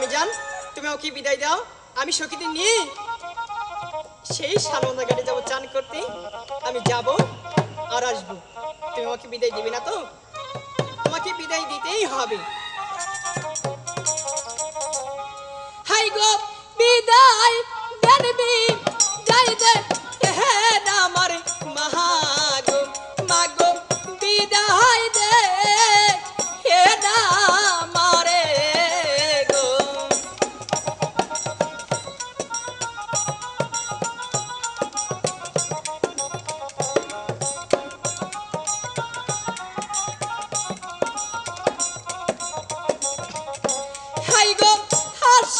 আমি যান তুমি ওকে বিদায় দাও? আমি সখীতে নিয়ে সেই সানন্দা গাড়ি যাব, চান করতে। আমি যাব আর আসব। তুমি ওকে বিদায় দিবে না তো? তোমাকে বিদায় দিতেই হবে। হাই গো!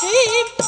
sim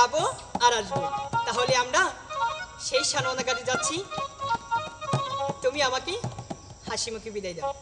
যাব আর আসব। তাহলে আমরা সেই সাননাগারে যাচ্ছি। তুমি আমাকে হাসিমুখী বিদায় দাও।